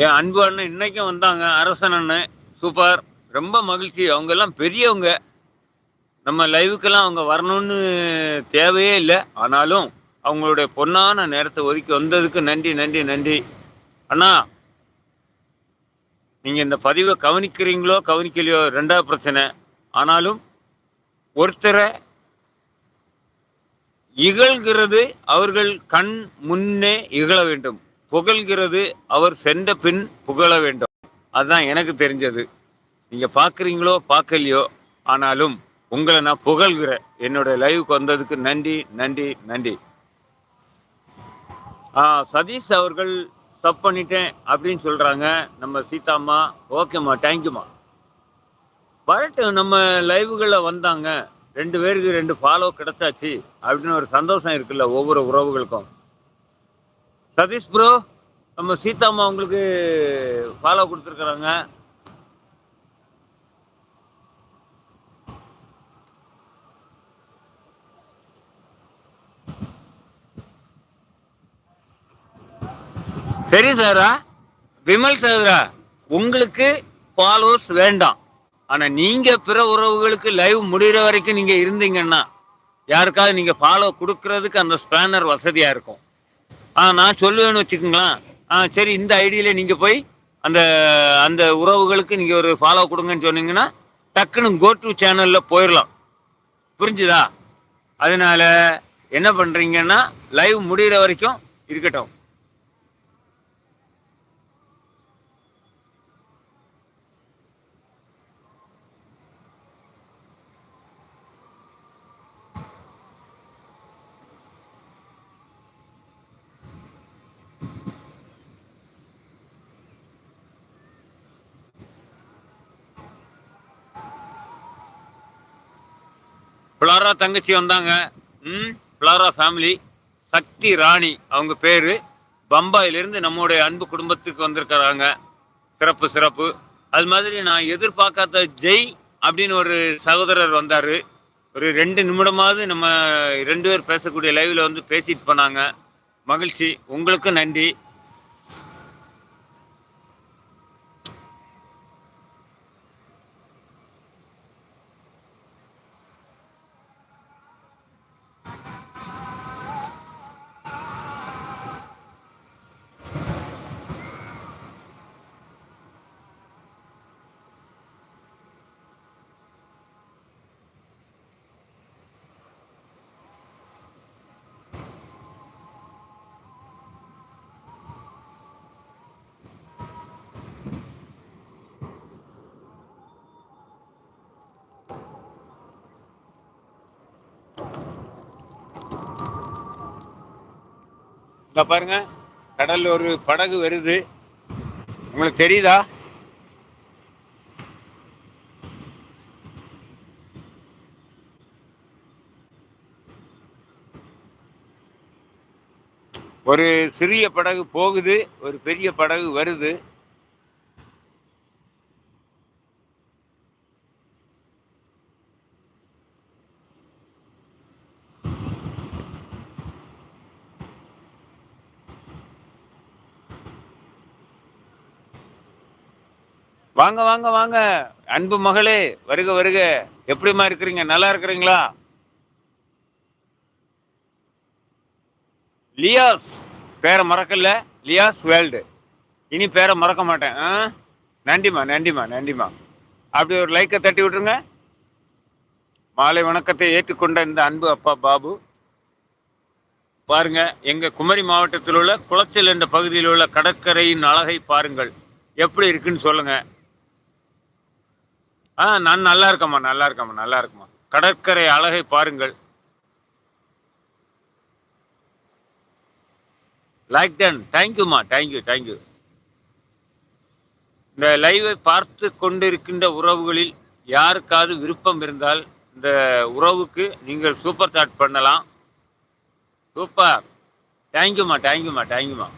என் அன்பு அண்ணன் இன்னைக்கும் வந்தாங்க. அரசன் அண்ணன். சூப்பர் ரொம்ப மகிழ்ச்சி. அவங்க எல்லாம் பெரியவங்க. நம்ம லைவுக்கெல்லாம் அவங்க வரணும்னு தேவையே இல்லை. ஆனாலும் அவங்களுடைய பொன்னான நேரத்தை ஒதுக்கி வந்ததுக்கு நன்றி நன்றி நன்றி. அண்ணா நீங்கள் இந்த பதிவை கவனிக்கிறீங்களோ கவனிக்கலையோ ரெண்டாவது பிரச்சனை. ஆனாலும் ஒருத்தரை இகழ்கிறது அவர்கள் கண் முன்னே இகழ வேண்டும். புகழ்கிறது அவர் சென்ற பின் புகழ வேண்டும். அதுதான் எனக்கு தெரிஞ்சது. நீங்க பார்க்குறீங்களோ பார்க்கலையோ ஆனாலும் உங்களை நான் புகழ்கிறேன் என்னோட லைவுக்கு வந்ததுக்கு நன்றி நன்றி நன்றி. சதீஷ் அவர்கள் தப்பு பண்ணிட்டேன் அப்படின்னு சொல்றாங்க. நம்ம சீதாம்மா ஓகேம்மா தேங்க்யூம்மா வரட்டும் நம்ம லைவுகளில் வந்தாங்க. ரெண்டு பேருக்கு ரெண்டு ஃபாலோ கிடைச்சாச்சு. அப்படின்னு ஒரு சந்தோஷம் இருக்குல்ல ஒவ்வொரு உறவுகளுக்கும். சதீஷ் ப்ரோ நம்ம சீதாம்மா உங்களுக்கு ஃபாலோ கொடுத்துருக்குறாங்க. சரி சாரா விமல் சாரா உங்களுக்கு ஃபாலோஸ் வேண்டாம். ஆனா நீங்க பிற உறவுகளுக்கு லைவ் முடிகிற வரைக்கும் நீங்க இருந்தீங்கன்னா யாருக்காவது நீங்க ஃபாலோ கொடுக்கறதுக்கு அந்த ஸ்பேனர் வசதியா இருக்கும். ஆ நான் சொல்லுவேன்னு வச்சுக்கோங்களேன். ஆ சரி இந்த ஐடியில நீங்க போய் அந்த அந்த உறவுகளுக்கு நீங்க ஒரு ஃபாலோ கொடுங்கன்னு சொன்னீங்கன்னா டக்குன்னு கோ டு சேனல்ல போயிடலாம் புரிஞ்சுதா? அதனால என்ன பண்றீங்கன்னா லைவ் முடிகிற வரைக்கும் இருக்கட்டும். பிளாரா தங்கச்சி வந்தாங்க. ம் பிளாரா ஃபேமிலி சக்தி ராணி அவங்க பேர். பம்பாயிலிருந்து நம்முடைய அன்பு குடும்பத்துக்கு வந்திருக்கிறாங்க. சிறப்பு சிறப்பு. அது மாதிரி நான் எதிர்பார்க்காத ஜெய் அப்படின்னு ஒரு சகோதரர் வந்தார். ஒரு ரெண்டு நிமிடமாவது நம்ம ரெண்டு பேர் பேசக்கூடிய லைவில் வந்து பேசிட்டு போனாங்க. மகிழ்ச்சி. உங்களுக்கும் நன்றி. இங்க பாருங்க கடல்ல ஒரு படகு வருது. உங்களுக்கு தெரியுதா? ஒரு சிறிய படகு போகுது ஒரு பெரிய படகு வருது. வாங்க வாங்க வாங்க. அன்பு மகளே வருக வருக. எப்படிம்மா இருக்கிறீங்க? நல்லா இருக்கிறீங்களா? லியாஸ். பேரை மறக்கல. லியாஸ் வேல்டு. இனி பேரை மறக்க மாட்டேன். ஆ? நன்றிம்மா நன்றிம்மா நன்றிம்மா. அப்படி ஒரு லைக்கை தட்டி விட்டுருங்க. மாலை வணக்கத்தை ஏற்றுக்கொண்ட இந்த அன்பு அப்பா பாபு. பாருங்க எங்க குமரி மாவட்டத்தில் உள்ள குளச்சல் என்ற பகுதியில் உள்ள கடற்கரையின் அழகை பாருங்கள். எப்படி இருக்குன்னு சொல்லுங்க. ஆ நான் நல்லா இருக்கேம்மா நல்லா இருக்கேம்மா நல்லா இருக்குமா கடற்கரை அழகை பாருங்கள் லைக் டன் தேங்க்யூம்மா தேங்க்யூ தேங்க்யூ இந்த லைவை பார்த்து கொண்டிருக்கின்ற உறவுகளில் யாருக்காவது விருப்பம் இருந்தால் இந்த உறவுக்கு நீங்கள் சூப்பர் சாட் பண்ணலாம். சூப்பர் தேங்க்யூம்மா தேங்க்யூம்மா தேங்க்யூம்மா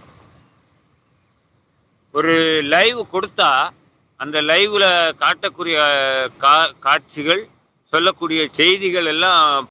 ஒரு லைவ் கொடுத்தா அந்த லைவில் காட்டக்கூடிய கா காட்சிகள் சொல்லக்கூடிய செய்திகள் எல்லாம்